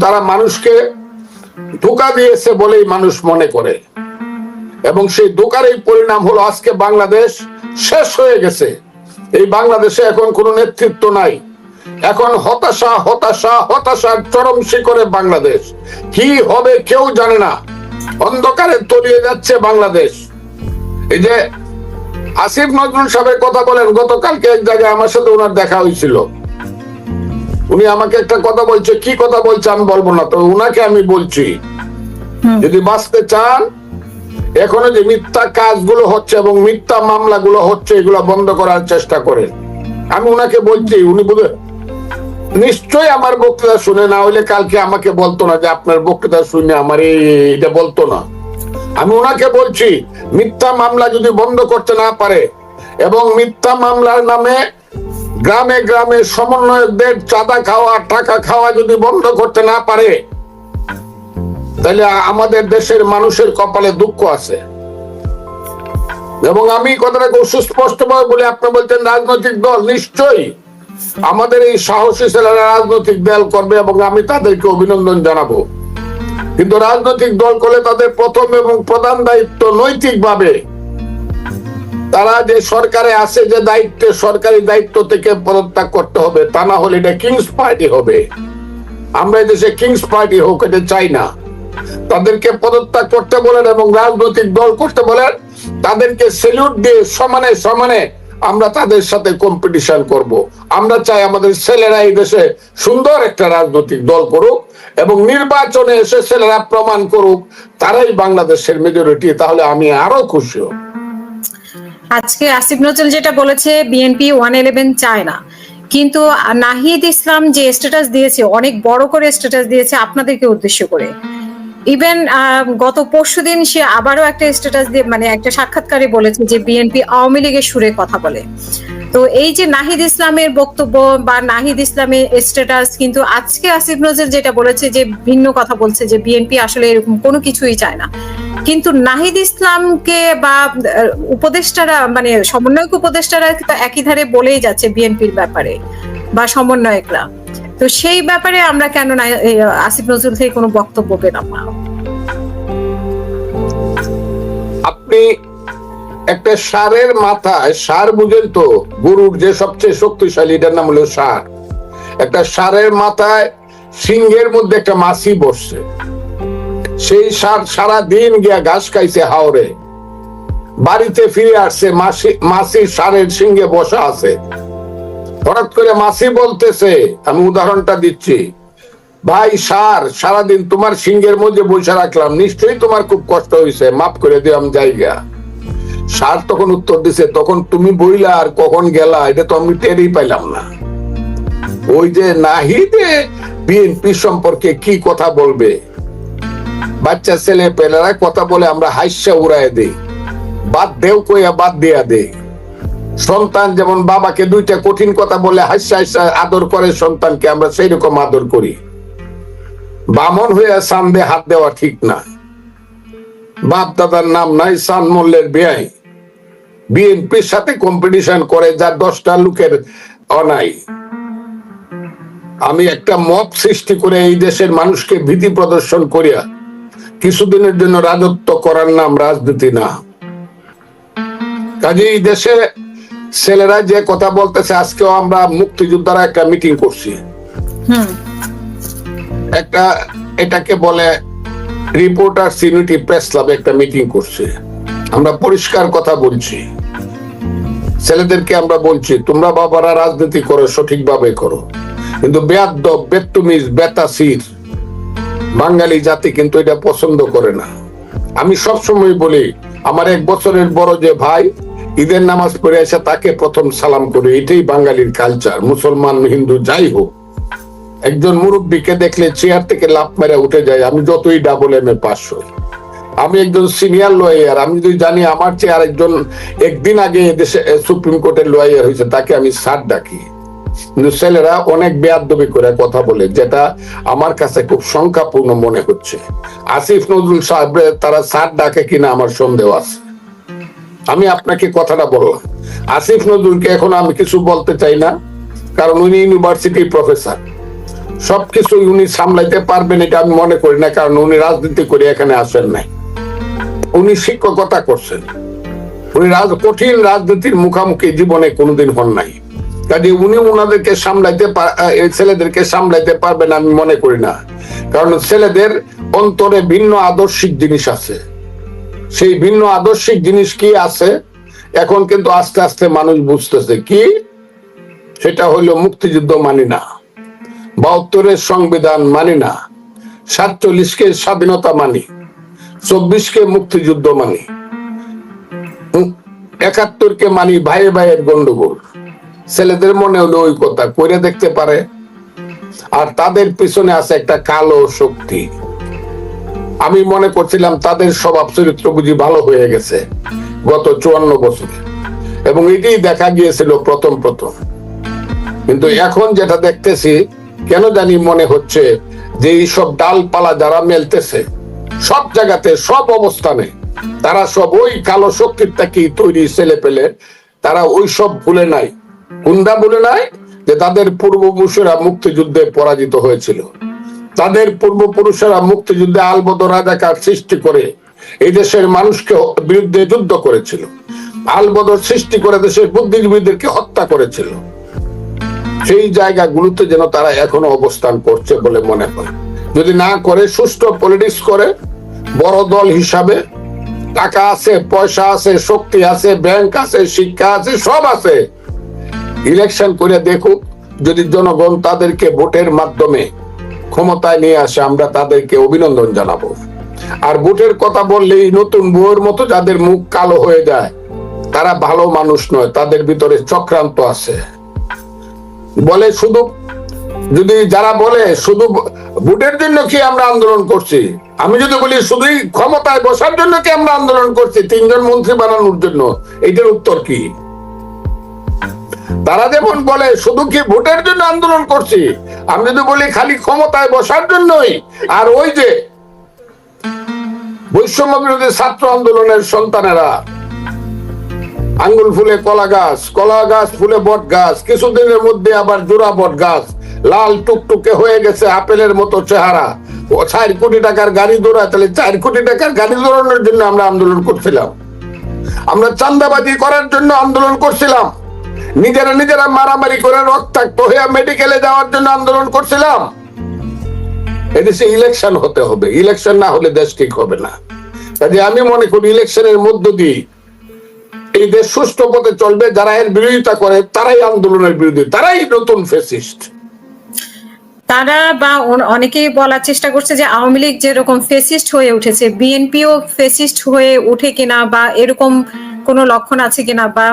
তারা মানুষকে ধোকা দিয়েছে বলেই মানুষ মনে করে। এবং সেই ধোকার এই পরিণাম হলো আজকে বাংলাদেশ শেষ হয়ে গেছে। এই বাংলাদেশে এখন কোনো নেতৃত্ব নাই। এখন হতাশা হতাশা, হতাশার চরম শিখরে বাংলাদেশ। কি হবে কেউ জানে না। অন্ধকারে তলিয়ে যাচ্ছে বাংলাদেশ। এই যে আসিফ নজরুল সাহেবের কথা বলেন, গতকালকে এক জায়গায় আমার সাথে ওনার দেখা হয়েছিল। উনি আমাকে একটা কথা বলছে কি কথা বলছে আমি বলব না তো উনাকে আমি বলছি যদি বাঁচতে চান এখনও যে মিথ্যা কাজগুলো হচ্ছে এবং মিথ্যা মামলাগুলো হচ্ছে এগুলো বন্ধ করার চেষ্টা করেন। আমি উনাকে বলছি উনি বুঝে নিশ্চয়ই আমার বক্তৃতা শুনে না হইলে কালকে আমাকে বলতো না যে আপনার বক্তৃতা শুনে আমার এই- এটা বলতো না। আমি ওনাকে বলছি মিথ্যা মামলা যদি বন্ধ করতে না পারে এবং মিথ্যা মামলার নামে গ্রামে গ্রামে সমন্বয়কদের চাঁদা খাওয়া, টাকা খাওয়া যদি বন্ধ করতে না পারে, তাহলে আমাদের দেশের মানুষের কপালে দুঃখ আছে। এবং আমি কথাটা খুব সুস্পষ্ট ভাবে বলে, আপনি বলছেন রাজনৈতিক দল, নিশ্চয়ই আমাদের এই সাহসী ছেলেরা রাজনৈতিক দল করবে এবং আমি তাদেরকে অভিনন্দন জানাব। কিন্তু রাজনৈতিক দল করলে তাদের প্রথম এবং প্রধান দায়িত্ব নৈতিকভাবে তারা যে সরকারে আছে, যে দায়িত্বে, সরকারি দায়িত্ব থেকে পদত্যাগ করতে হবে, তা না হলে এটা কিংস পার্টি হবে। আমরা দেশে কিংস পার্টি হোক, এটা চাই না। তাদেরকে পদত্যাগ করতে বলেন এবং রাজনৈতিক দল করতে বলেন, তাদেরকে সেলিউট দিয়ে সমানে সমানে আমরা তাদের সাথে কম্পিটিশন করব। আমরা চাই আমাদের ছেলেরা এই দেশে সুন্দর একটা রাজনৈতিক দল করুক এবং নির্বাচনে এসে ছেলেরা প্রমাণ করুক, তারাই বাংলাদেশের মেজরিটি তাহলে আমি আরও খুশি হব। আজকে আসিফ নজরুল যেটা বলেছে বিএনপি ওয়ান ইলেভেন চায় না কিন্তু নাহিদ ইসলাম যে স্ট্যাটাস দিয়েছে, অনেক বড় করে স্ট্যাটাস দিয়েছে আপনাদেরকে উদ্দেশ্য করে। ইভেন গত পরশুদিন সে আবারও একটা স্ট্যাটাস দিয়ে মানে একটা সাক্ষাৎকারে বলেছে যে বিএনপি আওয়ামী লীগের সুরে কথা বলে। তো এই যে নাহিদ ইসলামের বক্তব্য বা নাহিদ ইসলামের স্ট্যাটাস কিন্তু আজকে আসিফ নজরুল যেটা বলেছে যে ভিন্ন কথা বলছে যে বিএনপি আসলে এরকম কোনো কিছুই চায় না। কিন্তু নাহিদ ইসলামকে বা উপদেষ্টারা মানে সমন্বয়ক উপদেষ্টারা একই ধারে বলেই যাচ্ছে বিএনপির ব্যাপারে, বা সমন্বয়করা। তো সেই ব্যাপারে আমরা কেন আসিফ নজরুল থেকে কোনো বক্তব্য পেলাম না। আপনি একটা সারের মাথায়, সার বুঝেন তো, গরুর যে সবচেয়ে শক্তিশালী, এটার নাম হলো সার। একটা সারের মাথায় সিংহের মধ্যে একটা মাছি বসছে। সেই সার সারা দিন গিয়া ঘাস খাইছে হাওরে। বাড়িতে ফিরে আসছে, মাসি মাসি সারের সিংহে বসা আছে। হঠাৎ করে মাসি বলতেছে, আমি উদাহরণটা দিচ্ছি। ভাই সার সারাদিন তোমার সিংহের মধ্যে বসে রাখলাম, নিশ্চয়ই তোমার খুব কষ্ট হয়েছে মাফ করে দিলাম জায়গা সার তখন উত্তর দিছে, তখন তুমি বইলা আর কখন গেলা, এটা তো আমি টেরই পাইলাম না। ওই যে নাহিদে বিএনপি সম্পর্কে কি কথা বলবে? বাচ্চা ছেলে পেলেরা কথা বলে আমরা হাস্যা উড়ায় দেই, বাদ দেও কইয়া বাদ দিয়া দেই। সন্তান যেমন বাবাকে দুইটা কঠিন কথা বলে হাস্যা হাস্যা আদর করে সন্তানকে, আমরা সেই রকম আদর করি। বামন হয়ে সান্দে হাত দেওয়া ঠিক না। বাপ দাদার নাম নাই সান মল্লের বিয়াই। বিএনপির সাথে কম্পিটিশন করে যার দশটা লোকের অনাই। আমি একটা মত সৃষ্টি করে এই দেশের মানুষকে ভীতি প্রদর্শন করিয়া কিছুদিনের জন্য রাজত্ব করার নাম রাজনীতি না। কাজে এই দেশে ছেলেরা যে কথা বলতেছে আজকেও আমরা মুক্তিযোদ্ধারা একটা মিটিং করছি। একটা এটাকে বলে রিপোর্টার সিউনিটি প্রেস ক্লাবে একটা মিটিং করছে। আমরা পরিষ্কার কথা বলছি। ছেলেদেরকে আমরা বলছি তোমরা বাবারা রাজনীতি করো সঠিকভাবে করো। কিন্তু বেয়াদ্দ বেত্তুমিজ বেতাসির বাঙালি জাতি কিন্তু এটা পছন্দ করে না। আমি সব সময় বলি আমার এক বছরের বড় যে ভাই ঈদের নামাজ পড়ে এসে তাকে প্রথম সালাম করি। এটাই বাঙালির কালচার মুসলমান, হিন্দু, যাই হোক। একজন মুরব্বীকে দেখলে চেয়ার থেকে লাফ মেরে উঠে যায়, আমি যতই ডাবল এম এ পাস হই। আমি একজন সিনিয়র লয়ার আমি যদি জানি আমার চেয়ে আরেকজন একদিন আগে দেশে সুপ্রিম কোর্টের লয়ার হয়েছে, তাকে আমি স্যার ডাকি। কিন্তু ছেলেরা অনেক বেয়াদবি করে কথা বলে, যেটা আমার কাছে খুব সংখ্যাপূর্ণ মনে হচ্ছে। আসিফ নজরুল সাহেব তারা স্যার ডাকে কিনা আমার সন্দেহ আছে। আমি আপনাকে কথাটা বললাম। আসিফ নজরুলকে এখন আমি কিছু বলতে চাই না, কারণ উনি ইউনিভার্সিটির প্রফেসর সবকিছু উনি সামলাইতে পারবেন এটা আমি মনে করি না, কারণ উনি রাজনীতি করে এখানে আসেন নাই। উনি শিক্ষকতা করছেন। উনি রাজ, কঠিন রাজনীতির মুখামুখি জীবনে কোনোদিন হন নাই। কাজে উনি ওনাদেরকে সামলাইতে ছেলেদেরকে সামলাইতে পারবেন আমি মনে করি না। কারণ ছেলেদের অন্তরে ভিন্ন আদর্শিক জিনিস আছে। সেই ভিন্ন আদর্শিক জিনিস কি আছে? এখন কিন্তু আস্তে আস্তে মানুষ বুঝতেছে কি? সেটা হলো মুক্তিযুদ্ধ মানি না, বাহাত্তরের সংবিধান মানি না, সাতচল্লিশকে স্বাধীনতা মানি, চব্বিশকে মুক্তিযুদ্ধ মানি একাত্তরকে মানি ভাই ভাইয়ের গন্ডগোল। ছেলেদের মনে হলো ওই কথা করে দেখতে পারে। আর তাদের পিছনে আছে একটা কালো শক্তি। আমি মনে করছিলাম তাদের স্বভাব চরিত্র বুঝি ভালো হয়ে গেছে গত চুয়ান্ন বছরে। এবং এটাই দেখা গিয়েছিল প্রথম প্রথম। কিন্তু এখন যেটা দেখতেছি, কেন জানি মনে হচ্ছে যে এইসব ডালপালা যারা মেলতেছে, সব জায়গাতে, সব অবস্থানে, তারা সব ওই কালো শক্তির থেকে তৈরি ছেলে পেলে, তারা ওই সব ভুলে নাই। কুন্দা ভুলে নাই যে তাদের পূর্বপুরুষেরা মুক্তিযুদ্ধে পরাজিত হয়েছিল। তাদের পূর্বপুরুষেরা মুক্তিযুদ্ধে আলবদ রাজাকার সৃষ্টি করে এই দেশের মানুষকে বিরুদ্ধে যুদ্ধ করেছিল। আলবদর সৃষ্টি করে দেশের বুদ্ধিজীবীদেরকে হত্যা করেছিল। সেই জায়গাগুলোতে যেন তারা এখনও অবস্থান করছে বলে মনে হয় যদি না করে, সুষ্ঠু পলিটিক্স করে, বড় দল হিসাবে, টাকা আছে, পয়সা আছে, শক্তি আছে, ব্যাংক আছে, শিক্ষা আছে, সব আছে। ইলেকশন করে দেখুক, যদি জনগণ তাদেরকে ভোটের মাধ্যমে ক্ষমতায় নিয়ে আসে, আমরা তাদেরকে অভিনন্দন জানাব। আর ভোটের কথা বললেই নতুন বউয়ের মতো যাদের মুখ কালো হয়ে যায়, তারা ভালো মানুষ নয়, তাদের ভিতরে চক্রান্ত আছে। বলে শুধু, যদি যারা বলে শুধু ভোটের জন্য কি আমরা আন্দোলন করছি? আমি যদি বলি শুধুই ক্ষমতায় বসার জন্য কি আমরা আন্দোলন করছি? তিনজন মন্ত্রী বানানোর জন্য, এটার উত্তর কি? তারা যেমন বলে, শুধু কি ভোটের জন্য আন্দোলন করছি? আমি যদি বলি, খালি ক্ষমতায় বসার জন্যই। আর ওই যে বৈষম্য বিরোধী ছাত্র আন্দোলনের সন্তানেরা, আঙ্গুল ফুলে কলা গাছ কলা গাছ ফুলে বট গাছ, কিছুদিনের মধ্যে আবার জোড়া বট গাছ, লাল টুকটুকে হয়ে গেছে আপেলের মতো চেহারা। ও চার কোটি টাকার গাড়ি দৌড়ায়, তাহলে চার কোটি টাকার গাড়ি দৌড়ানোর জন্য আমরা আন্দোলন করছিলাম। আমরা চান্দাবাজি করার জন্য আন্দোলন করছিলাম। নিজেরা নিজেরা মারামারি করে রক্তাক্ত হয়ে মেডিকেলে যাওয়ার জন্য আন্দোলন করছিলাম। এদেশে ইলেকশন হতে হবে। ইলেকশন না হলে দেশ ঠিক হবে না। কাজে আমি মনে করি ইলেকশনের মধ্য দিয়ে এই দেশ সুষ্ঠু পথে চলবে। যারা এর বিরোধিতা করে, তারাই আন্দোলনের বিরোধী। তারাই নতুন ফেসিস্ট তারা বা অন- অনেকেই বলার চেষ্টা করছে যে আওয়ামী লীগ যেরকম ফেসিস্ট হয়ে উঠেছে, বিএনপিও ফেসিস্ট হয়ে উঠে কিনা বা এরকম কোনো লক্ষণ আছে কিনা বা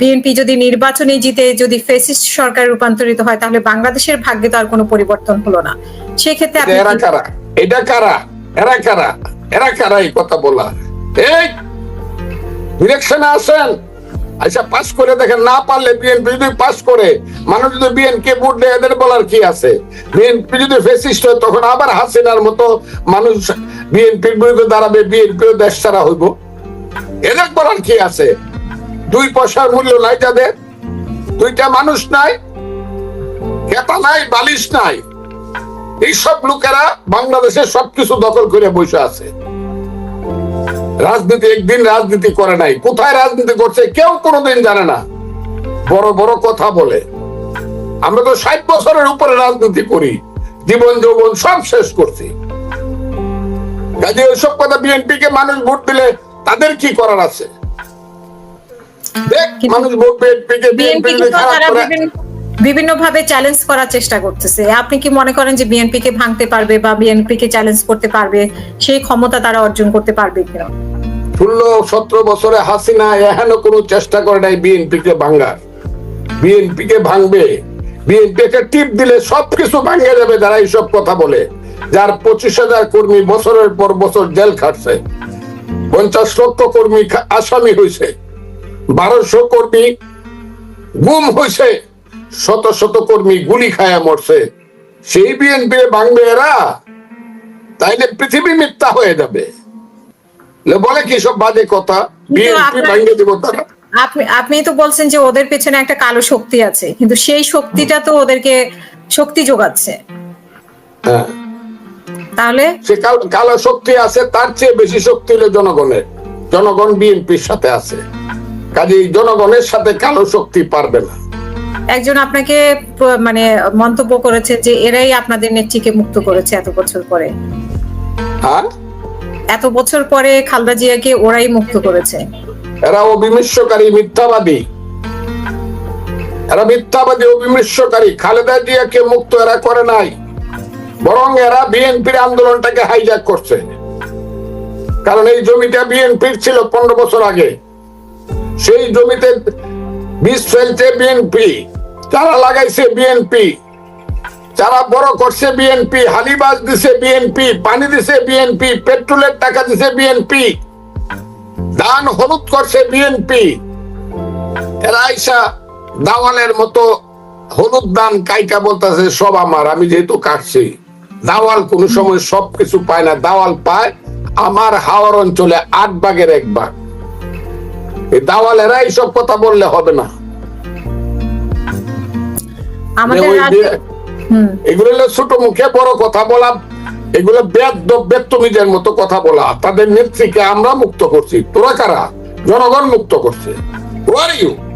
বিএনপি যদি নির্বাচনে জিতে যদি ফেসিস্ট সরকার রূপান্তরিত হয় তাহলে বাংলাদেশের ভাগ্যে তো আর কোনো পরিবর্তন হলো না। সেক্ষেত্রে এরা কারা? এটা কারা? এরা কারা? এরা কারা এই কথা বলা? এই ইলেকশনে আসেন। আচ্ছা পাস করে দেখেন না পারলে বিএনপি যদি পাস করে মানুষ যদি বিএনপি ভোট দেয় এদের বলার কি আছে? বিএনপি যদি ফেসিস্ট হয় তখন আবার হাসিনার মতো মানুষ বিএনপির বিরুদ্ধে দাঁড়াবে বিএনপিও দেশ ছাড়া হইব। এদের বলার কি আছে। দুই পয়সার মূল্য নাই যাদের। দুইটা মানুষ নাই, খেতা নাই, বালিশ নাই। এইসব লোকেরা বাংলাদেশের সবকিছু দখল করে বসে আছে। রাজনীতি একদিন রাজনীতি করে নাই। কোথায় রাজনীতি করছে কেউ কোনোদিন জানে না। বড় বড় কথা বলে। আমরা তো ষাট বছরের উপরে রাজনীতি করি। জীবন যৌবন সব শেষ করছি। কাজে ওইসব কথা বিএনপি কে মানুষ ভোট দিলে তাদের কি করার আছে? দেখ মানুষ বিভিন্ন ভাবে চ্যালেঞ্জ করার চেষ্টা করতেছে। আপনি কি মনে করেন যে বিএনপি কে ভাঙতে পারবে বা বিএনপি কে চ্যালেঞ্জ করতে পারবে? সেই ক্ষমতা তারা অর্জন করতে পারবে কিনা? ষোলো সতেরো বছরে হাসিনা এহেন কোনো চেষ্টা করে নাই বিএনপি কে ভাঙ্গার বিএনপি কে ভাঙবে। বিএনপি কে টিপ দিলে সবকিছু ভাঙে যাবে যারা এইসব কথা বলে। যার পঁচিশ হাজার কর্মী বছরের পর বছর জেল খাটছে। পঞ্চাশ লক্ষ কর্মী আসামি হয়েছে। বারোশো কর্মী গুম হয়েছে। শত শত কর্মী গুলি খায়া মরছে। সেই বিএনপি ভাঙবে এরা তাইলে পৃথিবী মিথ্যা হয়ে যাবে। বলে কি সব বাজে কথা? বিএনপি আপনার- ভাঙে দিব তারা। আপনি আপনি তো বলছেন যে ওদের পেছনে একটা কালো শক্তি আছে। কিন্তু সেই শক্তিটা তো ওদেরকে শক্তি যোগাচ্ছে। হ্যাঁ। তাহলে? সে কালো শক্তি আছে তার চেয়ে বেশি শক্তি হলো জনগণের। জনগণ বিএনপির সাথে আছে। কাজে জনগণের সাথে কালো শক্তি পারবে না। একজন আপনাকে মানে মন্তব্য করেছে যে এরাই আপনাদের নেত্রীকে মুক্ত করেছে এত বছর পরে। হ্যাঁ? এত বছর পরে খালদা জিয়াকে ওরাই মুক্ত করেছে। এরা অবিমৃষ্যকারী মিথ্যাবাদী। এরা মিথ্যাবাদী অবিমৃষ্যকারী খালেদা জিয়াকে মুক্ত এরা করে নাই। বরং এরা বিএনপির আন্দোলনটাকে হাইজ্যাক করছে। কারণ এই জমিটা বিএনপির ছিল পনেরো বছর আগে। সেই জমিতে বীজ ফেলছে বিএনপি চারা লাগাইছে বিএনপি যারা বড় করছে বিএনপি হালিবাস দিছে বিএনপি পানি দিছে বিএনপি পেট্রোলের টাকা দিছে বিএনপি দান হলুদ করছে বিএনপি দাওয়ালের মতো হলুদ দান কাইকা বলতেছে, সব আমার, আমি যেহেতু কাটছি। দাওয়াল কোন সময় সব কিছু পায় না দাওয়াল পায় আমার হাওয়ার অঞ্চলে আট ভাগের এক ভাগ এই দাওয়ালেরা এইসব কথা বললে হবে না। হুম। এগুলো ছোট মুখে বড় কথা বলা এগুলো বেদ বেত্তমিজের মতো কথা বলা। তাদের নেত্রীকে আমরা মুক্ত করছি। তোরা কারা? জনগণ মুক্ত করছে। You?